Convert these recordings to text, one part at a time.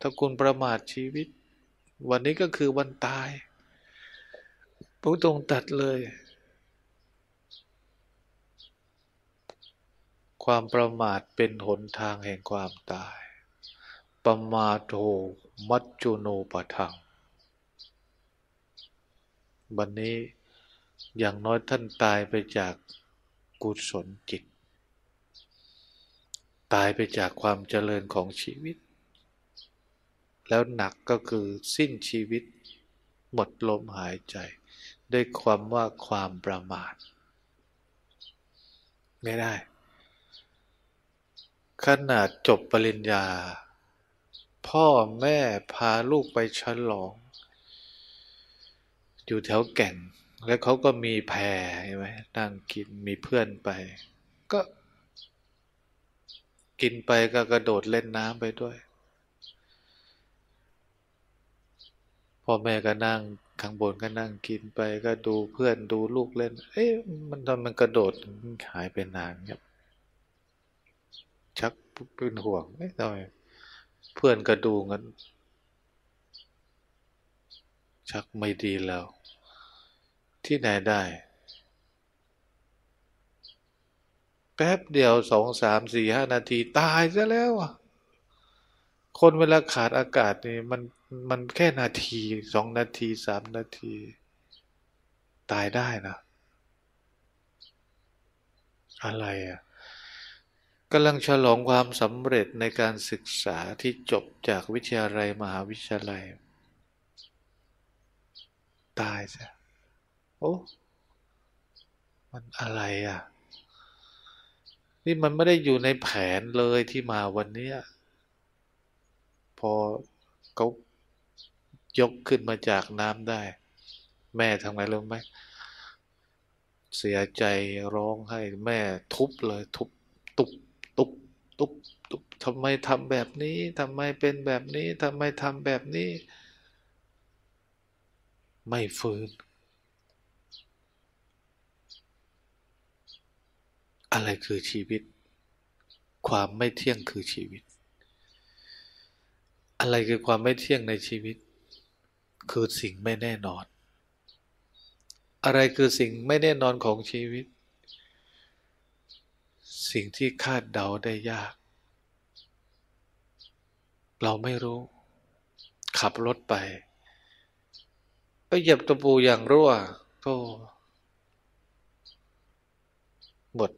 ถ้าคุณประมาทชีวิต วันนี้ก็คือวันตายพระองค์ตัดเลย ความประมาทเป็นหนทางแห่งความตาย ประมาโทมัจจุโนปะทัง วันนี้อย่างน้อยท่านตายไปจากกุศลจิต ตายไปจากความเจริญของชีวิต แล้วหนักก็คือสิ้นชีวิต หมดลมหายใจ ด้วยความว่าความประมาท ไม่ได้ ขนาดจบปริญญา พ่อแม่พาลูกไปฉลอง อยู่แถวแก่งแล้วเขาก็มีแพรใช่ไหมนั่งกินมีเพื่อนไป ก็ กินไปก็กระโดดเล่นน้ำไปด้วย พ่อแม่ก็นั่งข้างบนก็นั่งกินไปก็ดูเพื่อนดูลูกเล่น เอ๊ะมันทำมันกระโดดหายไปนานครับ ชักเป็นห่วงไม่ทำไมเพื่อนก็ดูงั้นชักไม่ดีแล้ว ที่ไหนได้ แป๊บเดียวสองสามสี่ห้านาทีตายซะแล้วอะคนเวลาขาดอากาศนี่มัน มันแค่นาทีสองนาทีสามนาที ตายได้นะ อะไรอะกำลังฉลองความสำเร็จในการศึกษาที่จบจากวิทยาลัยมหาวิทยาลัย ตายซะโอ้มันอะไรอะ นี่มันไม่ได้อยู่ในแผนเลยที่มาวันนี้พอเขา ยกขึ้นมาจากน้ำได้ แม่ทำไงรู้ไหมเสียใจร้องให้แม่ทุบเลย ทุบ ตุบตุบตุบตุบทำไมทำแบบนี้ทำไมเป็นแบบนี้ทำไมทำแบบนี้ ไม่ฟื้น อะไรคือชีวิต ความไม่เที่ยงคือชีวิต อะไรคือความไม่เที่ยงในชีวิต คือสิ่งไม่แน่นอน อะไรคือสิ่งไม่แน่นอนของชีวิต สิ่งที่คาดเดาได้ยาก เราไม่รู้ ขับรถไป ไปเหยียบตะปูอย่างรั่วก็หมด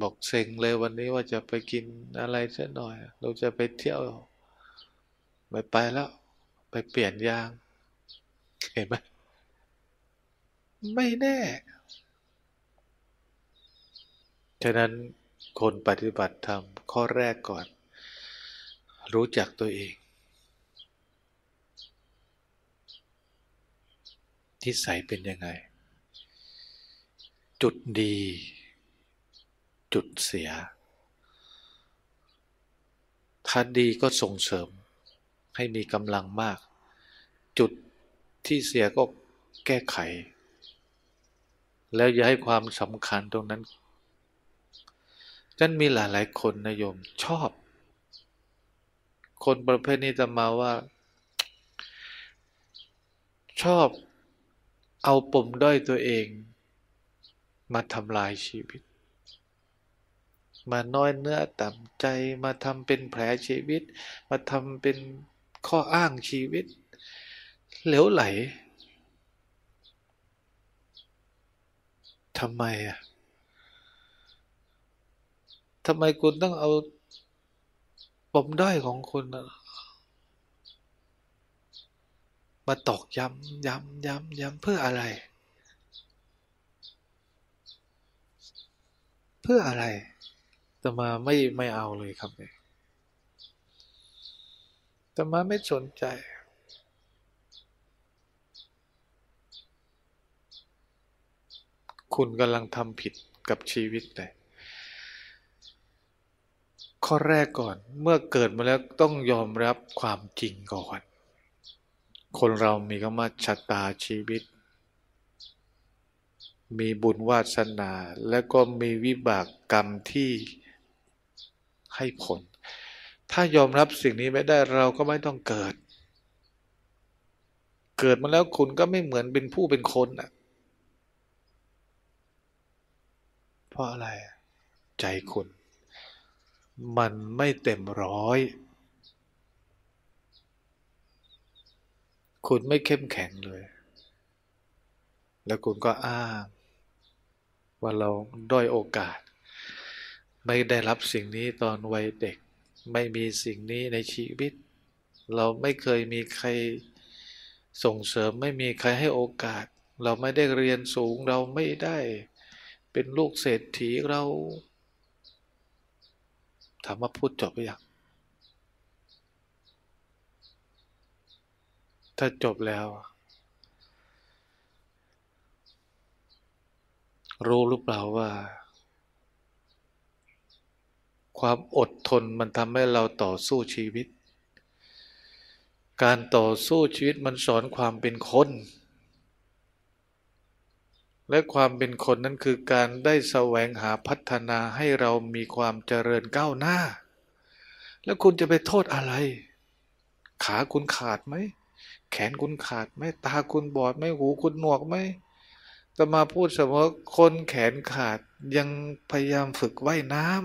บอกเซ็งเลยวันนี้ว่าจะไปกินอะไรสักหน่อย เราจะไปเที่ยว ไม่ไปแล้ว ไปเปลี่ยนยาง เห็นไหมไม่แน่ ฉะนั้นคนปฏิบัติธรรมข้อแรกก่อน รู้จักตัวเอง ที่ใสเป็นยังไง จุดดี จุดเสีย ถ้าดีก็ส่งเสริมให้มีกำลังมาก จุด ที่เสียก็แก้ไข แล้วอย่าให้ความสำคัญตรงนั้นฉันมีหลายๆคนนะโยมชอบ คนประเภทนี้จะมาว่า ชอบเอาปมด้อยตัวเอง มาทำลายชีวิต มาน้อยเนื้อต่ำใจมาทำเป็นแผลชีวิต มาทำเป็นข้ออ้างชีวิต เหลวไหลทำไมอะทำไมคุณต้องเอาปมด้อยของคุณมาตอกย้ำย้ำย้ำย้ำเพื่ออะไร เพื่ออะไรแต่มาไม่ไม่เอาเลยครับเนี่ยแต่มาไม่สนใจ คุณกำลังทำผิดกับชีวิตเลยข้อแรกก่อนเมื่อเกิดมาแล้วต้องยอมรับความจริงก่อน คนเรามีคำว่าชะตาชีวิต มีบุญวาสนา และก็มีวิบากกรรมที่ให้ผล ถ้ายอมรับสิ่งนี้ไม่ได้เราก็ไม่ต้องเกิด เกิดมาแล้วคุณก็ไม่เหมือนเป็นผู้เป็นคนอะ เพ ราะอะไร ใจคุณ มันไม่เต็มร้อย คุณไม่เข้มแข็งเลย แล้วคุณก็อ้างว่าเราด้อยโอกาส ไม่ได้รับสิ่งนี้ตอนวัยเด็ก ไม่มีสิ่งนี้ในชีวิต เราไม่เคยมีใครส่งเสริมไม่มีใครให้โอกาส เราไม่ได้เรียนสูงเราไม่ได้ เป็นลูกเศรษฐีเรา ถามว่าพูดจบหรือยังถ้าจบแล้ว รู้หรือเปล่าว่า ความอดทนมันทำให้เราต่อสู้ชีวิต การต่อสู้ชีวิตมันสอนความเป็นคน และความเป็นคนนั้นคือการได้แสวงหาพัฒนาให้เรามีความเจริญก้าวหน้า แล้วคุณจะไปโทษอะไร ขาคุณขาดไหม แขนคุณขาดไหมตาคุณบอดไหมหูคุณหนวกไหมแต่มาพูดเสมอคนแขนขาดยังพยายามฝึกว่ายน้ำ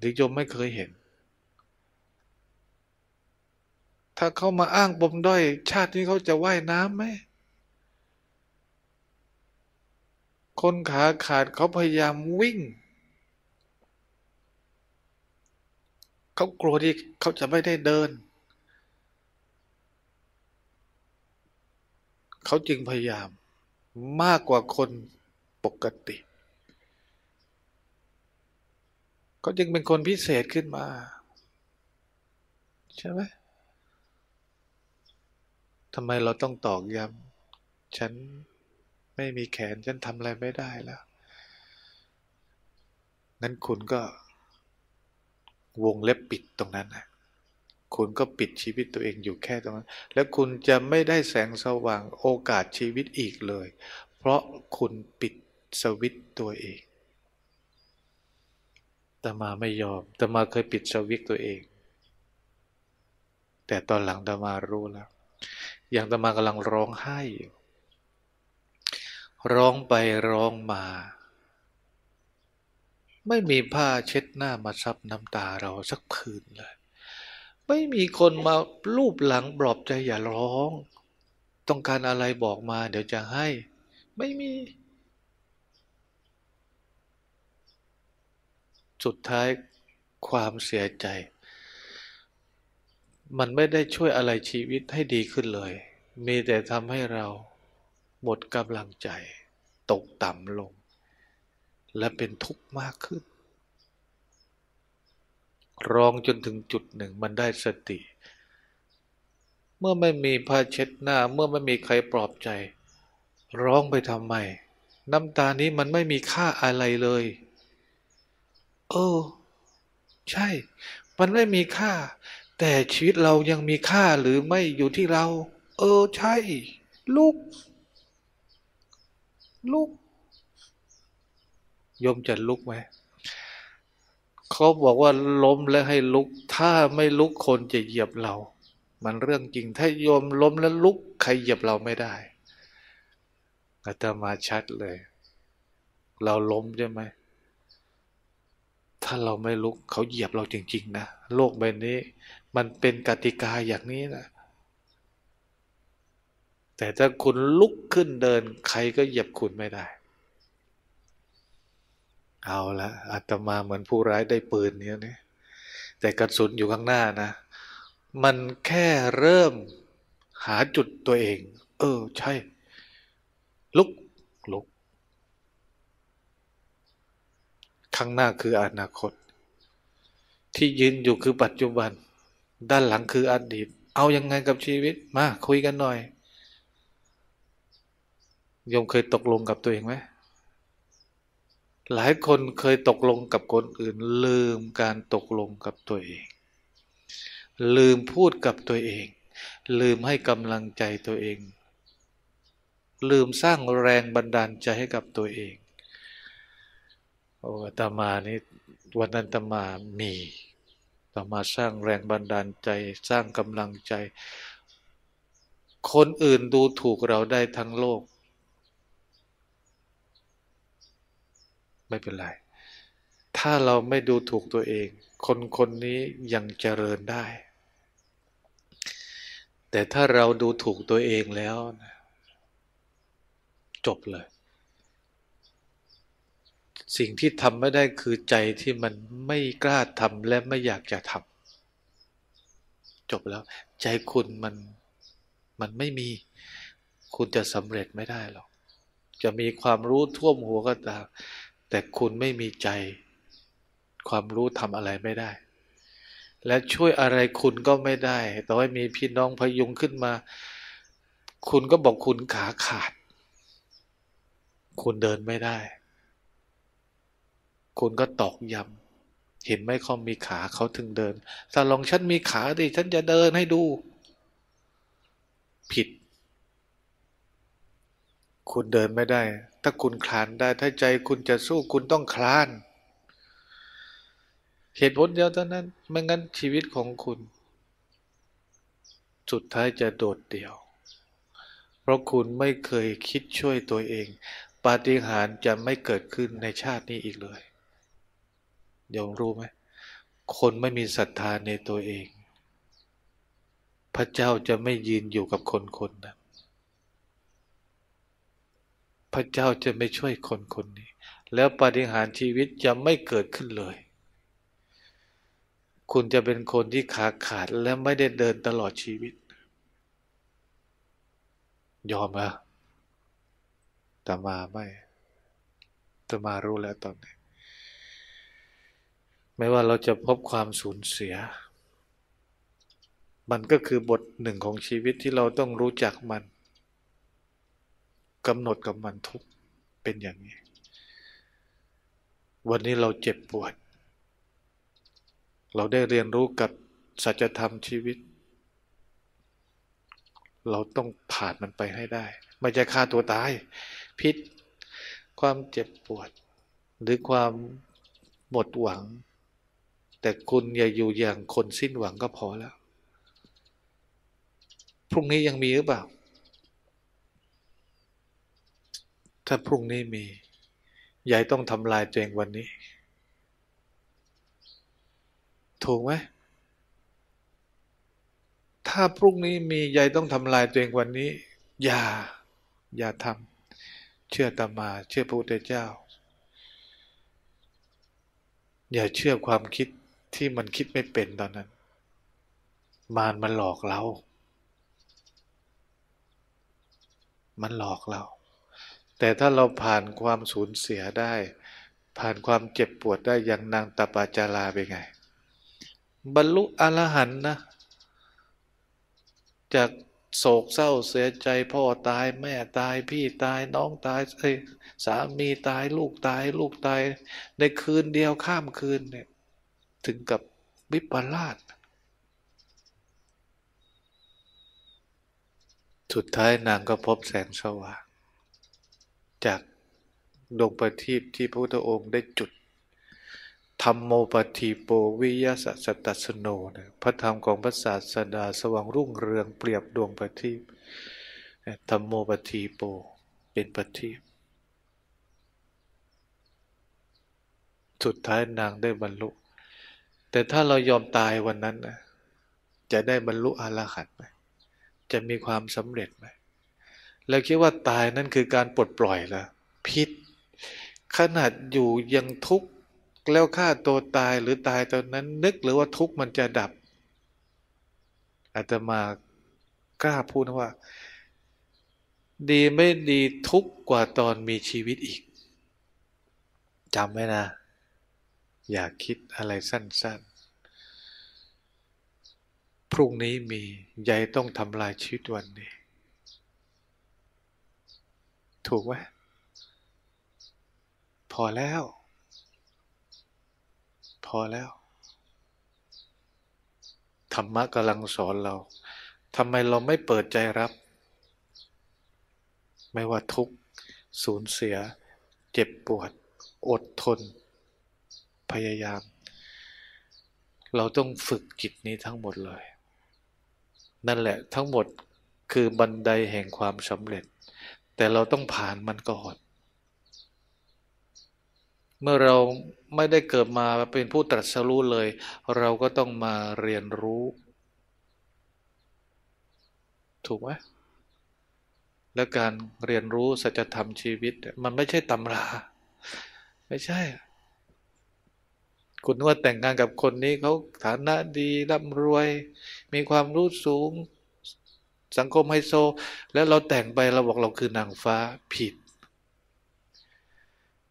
ดิโยมไม่เคยเห็น ถ้าเขามาอ้างปมด้อย ชาตินี้เขาจะว่ายน้ำไหม คนขาขาดเขาพยายามวิ่ง เขากลัวที่เขาจะไม่ได้เดิน เขาจึงพยายามมากกว่าคนปกติ เขาจึงเป็นคนพิเศษขึ้นมา ใช่ไหม ทำไมเราต้องตอกย้ำฉันไม่มีแขนฉันทำอะไรไม่ได้แล้วงั้นคุณก็ วงเล็บปิดตรงนั้นนะคุณก็ปิดชีวิตตัวเองอยู่แค่ตรงนั้น แล้วคุณจะไม่ได้แสงสว่างโอกาสชีวิตอีกเลย เพราะคุณปิดสวิตตัวเองตมาไม่ยอมตมาเคยปิดสวิตตัวเอง แต่ตอนหลังตมารู้แล้ว อย่างตมากำลังร้องไห้อยู่ร้องไปร้องมา ไม่มีผ้าเช็ดหน้ามาซับน้ำตาเราสักผืนเลย ไม่มีคนมาลูบหลังปลอบใจอย่าร้อง ต้องการอะไรบอกมา เดี๋ยวจะให้ ไม่มี สุดท้ายความเสียใจ มันไม่ได้ช่วยอะไรชีวิตให้ดีขึ้นเลย มีแต่ทำให้เราหมดกำลังใจ ตกต่ำลง และเป็นทุกข์มากขึ้นร้องจนถึงจุดหนึ่งมันได้สติ เมื่อไม่มีผ้าเช็ดหน้า เมื่อไม่มีใครปลอบใจ ร้องไปทำไม น้ำตานี้มันไม่มีค่าอะไรเลย เออ ใช่ มันไม่มีค่า แต่ชีวิตเรายังมีค่าหรือไม่อยู่ที่เรา เออใช่ ลูก ลูกยมจะลุกไหมเขาบอกว่าล้มแล้วให้ลุก ถ้าไม่ลุกคนจะเหยียบเรา มันเรื่องจริง ถ้าโยมล้มแล้วลุกใครเหยียบเราไม่ได้อาตมาชัดเลย เราล้มใช่ไหม ถ้าเราไม่ลุกเขาเหยียบเราจริง ๆ นะ โลกใบนี้ มันเป็นกติกาอย่างนี้นะแต่ถ้าคุณลุกขึ้นเดิน ใครก็เหยียบคุณไม่ได้ เอาละอาตมาเหมือนผู้ร้ายได้ปืนเนี้ยนี่แต่กระสุนอยู่ข้างหน้านะ มันแค่เริ่มหาจุดตัวเอง เออ ใช่ ลุกลุก ข้างหน้าคืออนาคต ที่ยืนอยู่คือปัจจุบัน ด้านหลังคืออดีต เอายังไงกับชีวิต มาคุยกันหน่อยยมเคยตกลงกับตัวเองไหมหลายคนเคยตกลงกับคนอื่น ลืมการตกลงกับตัวเอง ลืมพูดกับตัวเอง ลืมให้กำลังใจตัวเอง ลืมสร้างแรงบันดาลใจให้กับตัวเอง โอ้ตามานี่วันนั้นตมามี ตมาสร้างแรงบันดาลใจสร้างกำลังใจ คนอื่นดูถูกเราได้ทั้งโลก ไม่เป็นไร ถ้าเราไม่ดูถูกตัวเอง คนคนนี้ยังเจริญได้ แต่ถ้าเราดูถูกตัวเองแล้ว จบเลย สิ่งที่ทำไม่ได้คือใจที่มันไม่กล้าทำและไม่อยากจะทำจบแล้ว ใจคุณมันมันไม่มี คุณจะสำเร็จไม่ได้หรอก จะมีความรู้ท่วมหัวก็ตามแต่คุณไม่มีใจ ความรู้ทำอะไรไม่ได้ และช่วยอะไรคุณก็ไม่ได้ต่อให้มีพี่น้องพยุงขึ้นมา คุณก็บอกคุณขาขาด คุณเดินไม่ได้ คุณก็ตอกย้ำเห็นไหมเขามีขาเขาถึงเดินถ้าลองฉันมีขาดิฉันจะเดินให้ดู ผิด คุณเดินไม่ได้ ถ้าคุณคลานได้ ถ้าใจคุณจะสู้คุณต้องคลาน เหตุผลเดียวเท่านั้น ไม่งั้นชีวิตของคุณ สุดท้ายจะโดดเดี่ยว เพราะคุณไม่เคยคิดช่วยตัวเอง ปาฏิหาริย์จะไม่เกิดขึ้นในชาตินี้อีกเลย โยมรู้ไหมคนไม่มีศรัทธาในตัวเอง พระเจ้าจะไม่ยืนอยู่กับคนคนนะพระเจ้าจะไม่ช่วยคนคนนี้ แล้วปฏิหารชีวิตจะไม่เกิดขึ้นเลย คุณจะเป็นคนที่ขาขาดและไม่ได้เดินตลอดชีวิต ยอมไหมแต่มาไม่แต่มารู้แล้วตอนนี้ ไม่ว่าเราจะพบความสูญเสีย มันก็คือบทหนึ่งของชีวิตที่เราต้องรู้จักมันกำหนดกับมันทุกเป็นอย่างนี้ วันนี้เราเจ็บปวด เราได้เรียนรู้กับสัจธรรมชีวิต เราต้องผ่านมันไปให้ได้ ไม่จะฆ่าตัวตาย พิษ ความเจ็บปวด หรือความหมดหวัง แต่คุณอย่าอยู่อย่างคนสิ้นหวังก็พอแล้ว พรุ่งนี้ยังมีหรือเปล่า ถ้าพรุ่งนี้มียายต้องทำลายตัวเองวันนี้ ถูกไหมถ้าพรุ่งนี้มียายต้องทำลายตัวเองวันนี้ อย่า อย่าทำเชื่อตามา เชื่อพระพุทธเจ้า อย่าเชื่อความคิด ที่มันคิดไม่เป็นตอนนั้น มารมันหลอกเรา มันหลอกเรา แต่ถ้าเราผ่านความสูญเสียได้ ผ่านความเจ็บปวดได้อย่างนางตาปาจาราไปไง บรรลุอรหันต์นะ จากโศกเศร้าเสียใจพ่อตายแม่ตายพี่ตายน้องตายเอ้ยสามีตายลูกตาย ลูกตายในคืนเดียวข้ามคืนเนี่ย ถึงกับวิปลาสสุดท้ายนางก็พบแสงสว่าง จากดวงประทีปที่พระพุทธองค์ได้จุดธรรมโมปฏิโปวิยสัสตัสโนนะพระธรรมของพระศาสดาสว่างรุ่งเรืองเปรียบดวงประทีปธรรมโมปฏิโปเป็นประทีปสุดท้ายนางได้บรรลุ แต่ถ้าเรายอมตายวันนั้นนะจะได้บรรลุอรหันต์ไหมจะมีความสำเร็จไหมแล้วคิดว่าตายนั่นคือการปลดปล่อยละพิษ ขนาดอยู่ยังทุกข์แล้วฆ่าตัวตายหรือตายตอนนั้น นึกหรือว่าทุกข์มันจะดับอาตมากล้าพูดนะว่า ดีไม่ดีทุกข์กว่าตอนมีชีวิตอีกจำไว้นะ อย่าคิดอะไรสั้น ๆ พรุ่งนี้มียายต้องทำลายชีวิตวันนี้ ถูกไหมพอแล้ว พอแล้ว ธรรมะกำลังสอนเราทำไมเราไม่เปิดใจรับ ไม่ว่าทุกข์สูญเสีย เจ็บปวด อดทน พยายาม เราต้องฝึกจิตนี้ทั้งหมดเลย นั่นแหละทั้งหมดคือบันไดแห่งความสำเร็จ แต่เราต้องผ่านมันก่อน เมื่อเราไม่ได้เกิดมาเป็นผู้ตรัสรู้เลย เราก็ต้องมาเรียนรู้ ถูกไหมและการเรียนรู้สัจธรรมชีวิต มันไม่ใช่ตำรา ไม่ใช่ คุณว่าแต่งงานกับคนนี้เขาฐานะดีร่ำรวย มีความรู้สูง สังคมไฮโซ แล้วเราแต่งไปเราบอกเราคือนางฟ้าผิด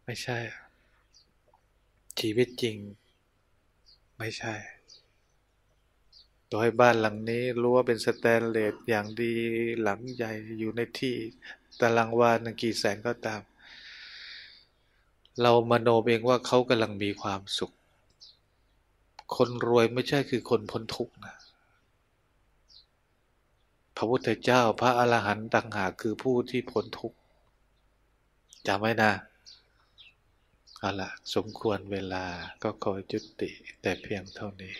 ไม่ใช่ ชีวิตจริง ไม่ใช่ต่อให้บ้านหลังนี้รู้ว่าเป็นสแตนเลสอย่างดีหลังใหญ่อยู่ในที่ตารางวาหนึ่งกี่แสนก็ตาม เรามโนเองว่าเขากำลังมีความสุข คนรวยไม่ใช่คือคนพ้นทุกข์นะ พระพุทธเจ้าพระอรหันต์ต่างหากคือผู้ที่พ้นทุกข์จำไว้นะเอาละสมควรเวลาก็ขอจุติแต่เพียงเท่านี้